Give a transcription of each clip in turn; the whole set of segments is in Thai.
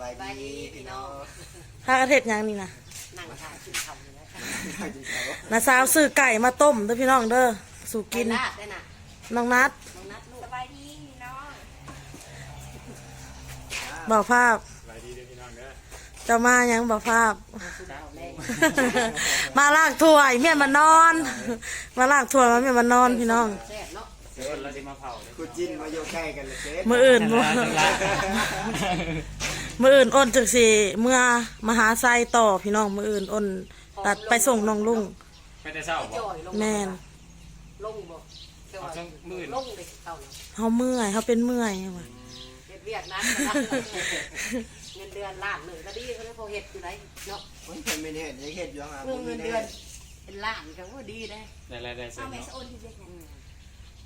บายดีพี่น้องถ้ากระเทศยังนี่นะนั่งทานกินข้าวอยู่แล้วข้าวจีเขานาสาวซื้อไก่มาต้มเด้อพี่น้องเด้อสู่กินลาบได้น่ะน้องนัดน้องนัดลูกสบายดีน้องเบาภาพเจะมายังเบาภาพมาลากถ้วยเมียนมานอน มาลากถ้วยมาเมียนมานอนพี่น้อง แซ่บเนาะกูจิ้นมาโยกใกล้กันเลยเจ๊มืออื่นบ่ มืออื่นอ้นจักสิเมื่อมหาไซต่อพี่น้องมืออื่นอ้นตัดไปส่งน้องลุงไม่ได้เศร้าบ่จ่อยลงแม่นลงบ่จ่อยเอาจังมื้อลงเลยเข้าเนาะเฮาเมื่อยเฮาเป็นเมื่อยว่ะเฮ็ดเวียกนั้นเงินเดือนล้านหนึ่งก็ดีเขาเลยพอเฮ็ดอยู่ไหนเนาะมันเคยไม่ได้เห็นยังเห็นอยู่ครับเงินเดือนเป็นล้านก็ว่าดีได้ได้รายได้เสริมเนาะอืมเ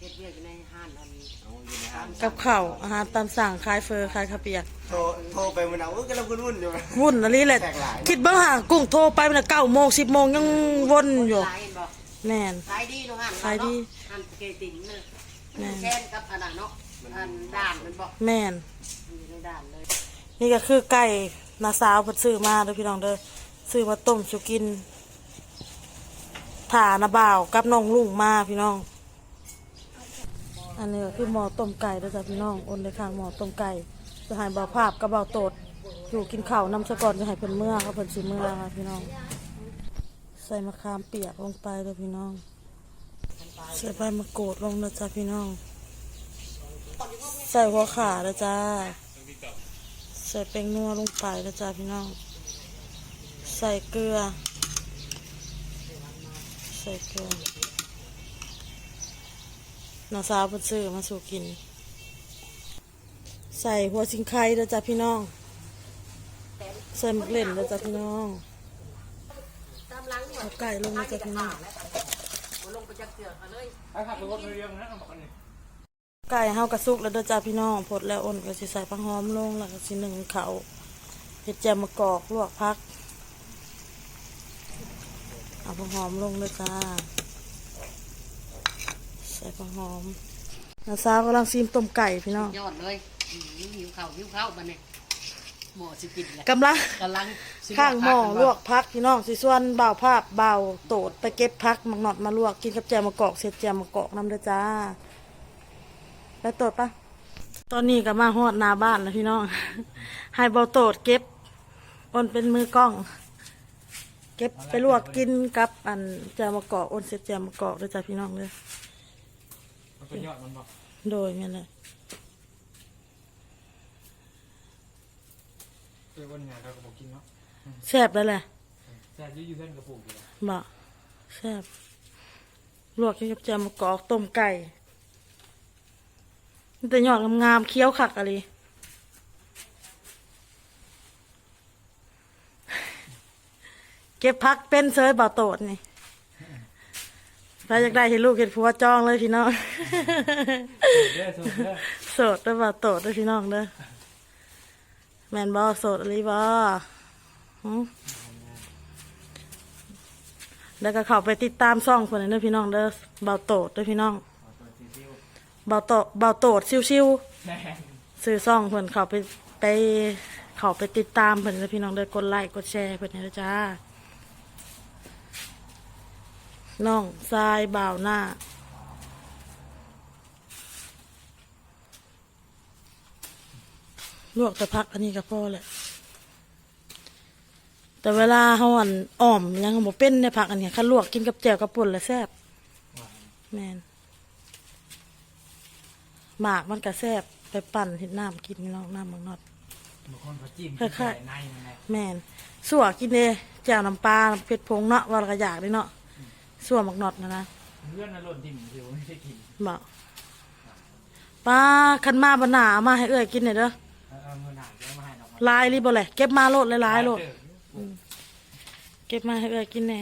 ฮ็ดเวียกอยู่ในห้างอันนี้เอาอยู่ในห้างกับข้าวอาหารตามสั่งคลายเฟอร์คลายข้าวเปียก โทรโทรไปมันเอาเออกำลังวุ่นๆอยู่ วุ่นอะไรแหละแตกหลาย คิดเบ้างห่างกุ้งโทรไปมันเก้าโมงสิบโมงยังวนอยู่ ขายเห็นบ่แม่น ขายดีเนาะห้างขายดีห้างเกตินเนาะแม่นแช่นกับอันนั้นเนาะอันด่านมันบ่แม่น อยู่ในด่านเลย นี่ก็คือไก่นาสาวเพิ่นซื้อมาเด้อพี่น้องเด้อซื้อมาต้มสุกินถ่านาบ่าวกับน้องลุงมาพี่น้อง อันนี้คือหม้อต้มไก่เด้อจ้ะพี่น้องโอนในข้างหม้อต้มไก่จะให้บ่าภาพกับบ่าโตดอยู่กินข้าวนำซะก่อนจะให้เพิ่นเมื่อเขาเพิ่นสิเมื่อค่ะพี่น้อง ใส่มะขามเปียกลงไปเด้อพี่น้อง ใส่ใบมะกรูดลงนะจ๊ะพี่น้อง ใส่หัวขานะจ้าใส่แป้งนัวลงไปนะจ๊ะพี่น้อง ใส่เกลือ ใส่เกลือ น้าสาวเพิ่นซื้อมาสู่กิน ใส่หัวสิงไข่นะจ๊ะพี่น้อง ใส่หมกเล่นนะจ๊ะพี่น้องตามหลังเอาไก่ลงนะจ๊ะพี่น้องบ่ลงไปจักเกือกเอาเลยไอ้ผักตัวเรียงนะบอกนี่ไก่เฮากระซุกแล้วเด้อจ้าพี่น้องพดแล้วอ้นก็สิใส่ผักหอมลงแล้วก็สิหนึ่งเขาเห็ดแจ่วมะกอกลวกพัก เอาผักหอมลงเลยจ้าใส่ผักหอมน้าสาวกำลังซีมต้มไก่พี่น้องยอดเลยอืมหิวข้าวหิวข้าวบัดนี้หมอสิกินแหละกำลังกำลังสิข้างหม้อพันลวกพักพี่น้องสิส่วนบ่าวภาพบ่าวโตดไปเก็บพักมักหนอดมาลวกกินกับแจ่วมะกอกเสร็จแจ่วมะกอกน้ำเด้อจ้าไปโตดปะตอนนี้ก็มาฮอดหนาบ้านแล้วพี่น้อง ให้บ่าวโตดเก็บอ้นเป็นมือกล้อง เก็บไปลวกกินกับอันแจ่วมะกอกอ้นเสร็จแจ่วมะกอกเด้อจ้าพี่น้องเลยมัน เป็นยอดมันบอกโดยแม่นเลยเออวันงานเราก็บอกกินเนาะแซ่บแล้วแหละแต่ยืดยืดเส้นกระปุกอยู่แล้วบ่แซ่บลวกกินกับแจ่วมะกอกต้มไก่มันแต่ยอดงามๆเคี้ยวขักอะไรเก็บพักเป็นเซยบ่าโตดนี่ ถ้าอยากได้เห็นลูกเห็นผัวจองเลยพี่น้อง เด้อสุดเด้อโสดเด้อบ่าวโตดเด้อพี่น้องเด้อแมนบอโสดอะไรบอหึแล้วก็เข้าไปติดตามซ่องคนนั้นเด้อพี่น้องเด้อบ่าวโตดเด้อพี่น้องบ่าวโตดบ่าวโตดชิวๆแม่ซื้อซ่องเพิ่นเขาไปไปเขาไปติดตามเพิ่นแล้วพี่น้องเด้อกดไลค์กดแชร์เพิ่นให้ด้วยจ้า น้องทรายบ่าวหน้า ลวกแต่พักอันนี้ก็พอแหละ แต่เวลาเฮาอันอ่อมยังบ่เป็นในผักอันนี้คันลวกกินกับแจ่วกับป่นแล้วแซ่บแม่นหมากมันก็แซ่บไปปั่นเห็ดน้ำกินพี่น้องน้ำมังนอดบางคนเขาจิ้มคล้ายๆในมันไงแม่นสั่วกินเด้แจ่วน้ำปลาเผ็ดพงเนาะว่าเราก็อยากเด้เนาะ สั่วมักนอดนะนะเพื่อนน่ะหล่นทิ่มเดียวไม่ได้กินบอกป้าคันมาบนหนาเอามาให้เอ้อยกินหน่อยเด้อเอาเอาเงินหาเดี๋ยวมาให้ดอกลายรีบ่เลยเก็บมาโลดหลายๆโลดเด้อเก็บมาให้เอ้อยกินแน่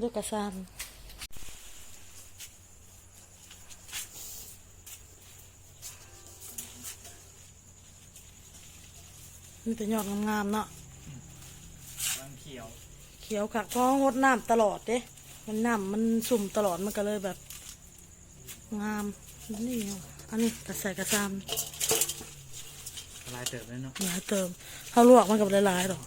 ลูกกระซานนี่แต่ยอดงามๆเนาะมัน เขียว เขียวค่ะเพราะงดน้ำตลอดเด้มันน้ำมันสุ่มตลอดมันก็เลยแบบ งามนี่เอาอันนี้กระใส่กระซามลายเติบเลยเนาะหลายเติมเขาลวกมันกับหลายๆดอก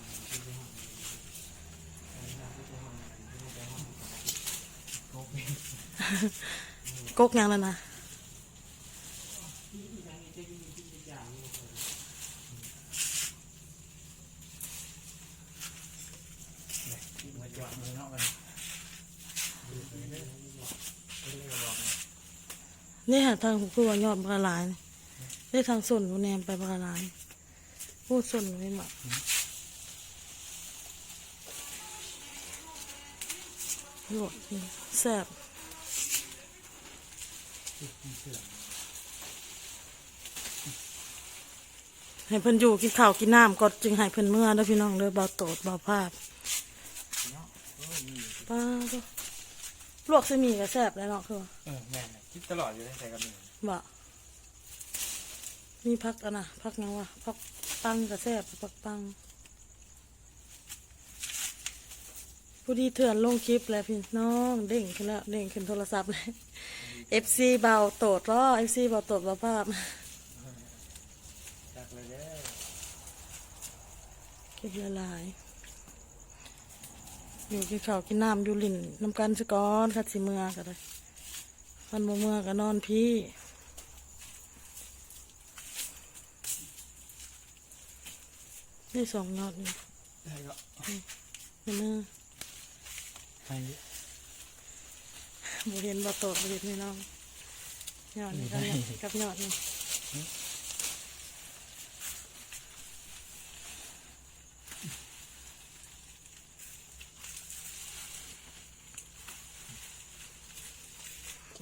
กกยังนั่นนะ มาจอดมือเนาะกัน นี่หาทางผู้ว่ายอดบกหลายนี่ได้ทางส่วนผู้แนมไปบกหลายพูดส่วนไม่หมักลวกกินแซ่บให้เพิ่นอยู่กินข้าวกินน้ำก็จึงให้เพิ่นเมื่อเด้อพี่น้องเด้อเบาโตดเบาภาพป้าลวกเสมีก็แซ่บแล้วเนาะคือเออแม่น คิดตลอดอยู่ได้ใส่กับมือบ่มีพักอันน่ะพักยังวะพักปังกับแซ่บพักปังผู้ดีเถื่อนลงคลิปแล้วพี่น้องเด้งขึ้นแล้วเด้งขึ้นโทรศัพท์เลย FC เบาโตดรอ FC เบาโตดเบาภาพจักเลยเด้อเก็บละลายอยู่กินข้าวกินน้ำอยู่ลิ่นน้ำกันสะก้อนคัดสิเมือกันเลย คันบ่เมือก็นอนพี่นี่สองยอดนี่ได้ก็นี่มือให้บ่เห็นบ่โตดบ่เห็นนี่น้องยอดนี่กับยอดกับยอดนี่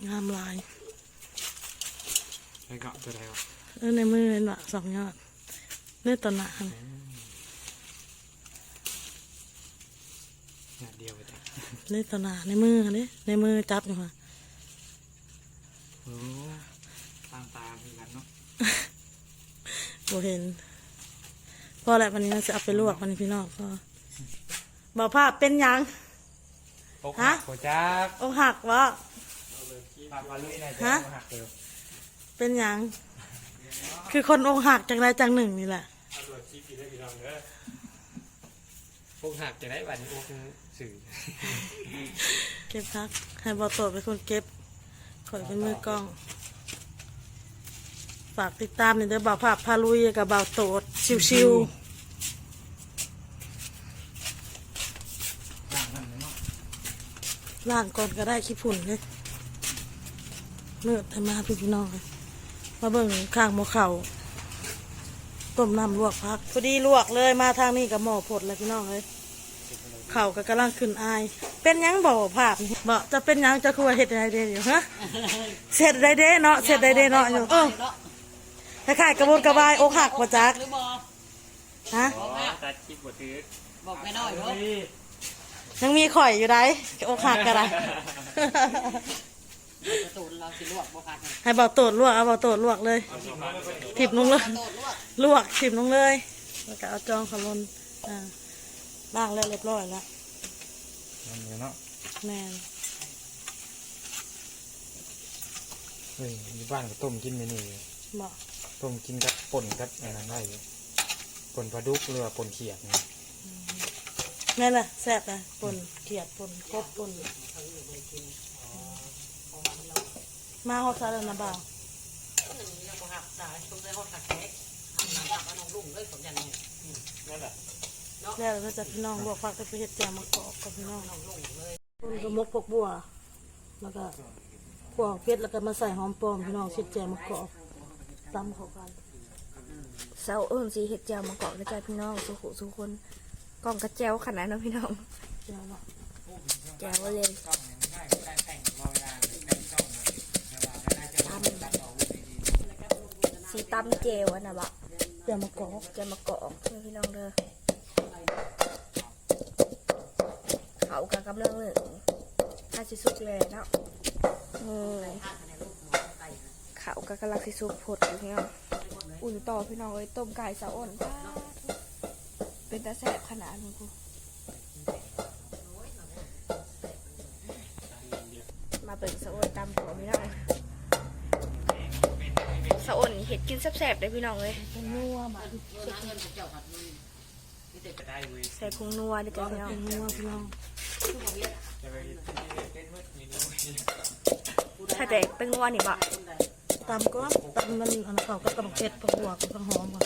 งามหลายได้ก็ตัวใดก็เออในมือเห็นว่าสองยอดเลือดตอนหนาหั่นอย่างเดียวไปแต่เลือดตอนหนาในมือหั่นเด้ในมือจับอยู่ค่ะโอ้ตามตาคือกันเนาะบ่เห็นพอแหละวันนี้เราจะเอาไปลวกวันนี้พี่น้องพอบอกภาพเป็นหยัง อกฮะหักโคจัก อกหักวะ พาพาลุยหน่อยฮะอกหักเร็วเป็นหยัง คือคนอกหักจากใดจากหนึ่งนี่แหละเอาโหลดคลิปอีกได้พี่น้องเด้ออกหักจะได้วันนี้อกสื่อเก็บพัก ให้บอโตดเป็นคนเก็บขอยเป็นมือกล้อง ฝากติดตามในเด้อบ่าวภาพพาลุยกับบ่าวโตดชิวต่างกันเลยเนาะๆล่างก่อนก็ได้ขี้ฝุ่นเลย เลือดให้มาพี่พี่น้องมาเบิ่งข้างหมอเข่าต้มน้ำลวกพักพอดีลวกเลยมาทางนี้กับหมอผดเลยพี่น้องเลยเข่าก็กำลังขึ้นอาย เป็นยังบอกภาพบอกจะเป็นยังจะคือเห็ดไดเดอยู่ฮะเสร็จไดเด้เนาะเสร็จไดเด้เนาะอยู่เออคล้ายๆกระบวนกระบายอกหักมาจักฮะตัดคลิปบทถือบอกไม่น้อยเนาะยังมีข่อยอยู่ได้อกหักกันไร ประตูเราสิลวกบ่พักให้เบาโตดลวกเอาเบาโตดลวกเลยถิบลงเลย โตดลวกลวกถิบลงเลย แล้วก็เอาจองขลนอ่าล้างแล้วเรียบร้อยแล้วมันเนาะแมนเฮ้ยอยู่บ้านก็ต้มกินเมนูเลยบอกต้มกินกับป่นกับอะไรได้เลยป่นปลาดุกหรือว่าป่นเขียดนี่แม่นละแซ่บนะปนเขียดปนกบปน มาฮอดซาแล้วนะบ่าวเนี่ยบ่หักตายต้องได้ฮอดหักแท้ทำหนังกับน้องลุงเลยสมยันนี่นั่นแหละแล้วเราจะพี่น้องบวกฟักจะไปเห็ดแจวมะกอกกับพี่น้องน้องลุงเลยปนกระมกพวกบัว แล้วก็พวกเพชรแล้วก็มาใส่หอมปลอมพี่น้องเห็ดแจวมะกอกตำเข้ากันเสาเอิ้นสีเห็ดแจวมาเกาะนะจ๊ะพี่น้องสุขุสุคนกล่องกระแจวขนาดนั้นพี่น้องแจวเนาะแจวเลยตำ สีตำเจวอะนะบะแจวมะกอกจะมาเกาะเพื่อพี่น้องเด้อเขากะกำลังเลยถ้าสิสุกเลยเนาะอืมเขากะกำลังสิสุกผดอยู่พี่น้องอุ่นต่อพี่น้องเอ้ยต้มไก่สะอ่อนป้าดเป็นตาแสบขนาดนี้กูมาเปิดสะอ่อนตำหัวพี่น้อง สะอ่อนนี่เห็ดกินแซ่บๆได้พี่น้องเลยเป็นนัวบาดน้ำเงินของเจ้าหัดมันนี่แต่จะได้เว้ยใส่ผงนัวเด้อจ้ะพี่น้องเป็นนัวพี่น้องทุกเวียดจะไปเต้นมืดมีนี่ถ้าแต่เป็นนัวนี่บ่คนใดตำก็ตำมันอันเขาก็กระบอกเผ็ดผักบัวกับผักหอมก่อน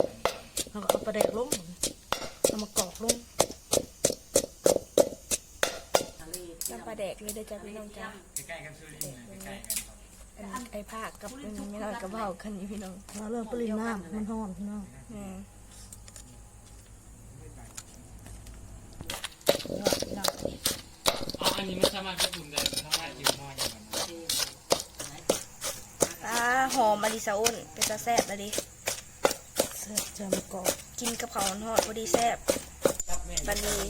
แล้วก็เอาปลาแดกลงเอามากรอกลงทะเลน้ำปลาแดกเลยเด้อจ้ะพี่น้องจ้ะใกล้ๆกันสุรินทร์ใกล้ๆกัน อันไอ้ภาคกับอันนี้ไม่น้อยกับเบาคันนี้พี่น้องเอาเริ่มปริมน้ำมันหอมพี่น้องอืมอ๋ออันนี้มันสามารถควบคุมได้สามารถยืมมออย่างนั้นอ่าหอมมาดิสะอ่อนเป็นตาแซ่บเลยดิเสียบจะมากรอกกินกับข้าวทอดพอดีแซ่บบันนี้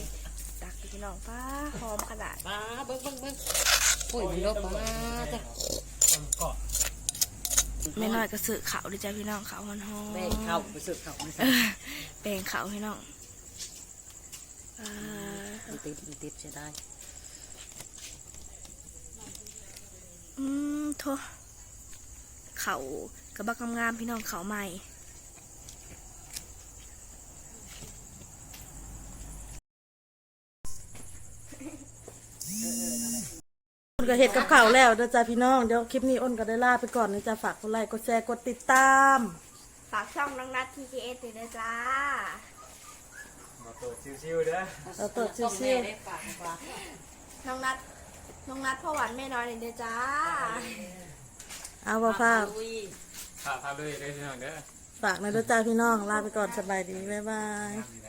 ตักให้พี่น้องป้าหอมขนาดป้าเบิ้งเบิ้งเบิ้งปุ๋ยมันลบมาจ้ะทำเกาะ ไม่น้อยก็สื่อขาวเด้อจ้ะพี่น้องขาวหอมๆแบ่งเข้าไปสึกเข้าไม่ใส่เออแบ่งขาวพี่น้องอ่ามันติดมันติดใช่ได้ อืมโทเขากระบักงามๆพี่น้องเขาใหม่ ก็เห็ดกับข้าวแล้วเด้อจ้าพี่น้องเดี๋ยวคลิปนี้อ้นก็ได้ลาไปก่อนนะจ้าฝากกดไลค์กดแชร์กดติดตาม ฝากช่องน้องนัท TKS ด้วยนะจ้ามาตัวชิวๆเด้อเราเปิดซิต้องซิแม่ได้ปากปากน้องนัทน้องนัทพ่อหวานแม่น้อยเลยเด้อจ้า เอาว่าภาพลุยพาพาเลยได้ที่น้องเด้อฝากในอยเด้อจ้าพี่น้องลาไปก่อนสบายดีบ๊ายบาย งามดีนะ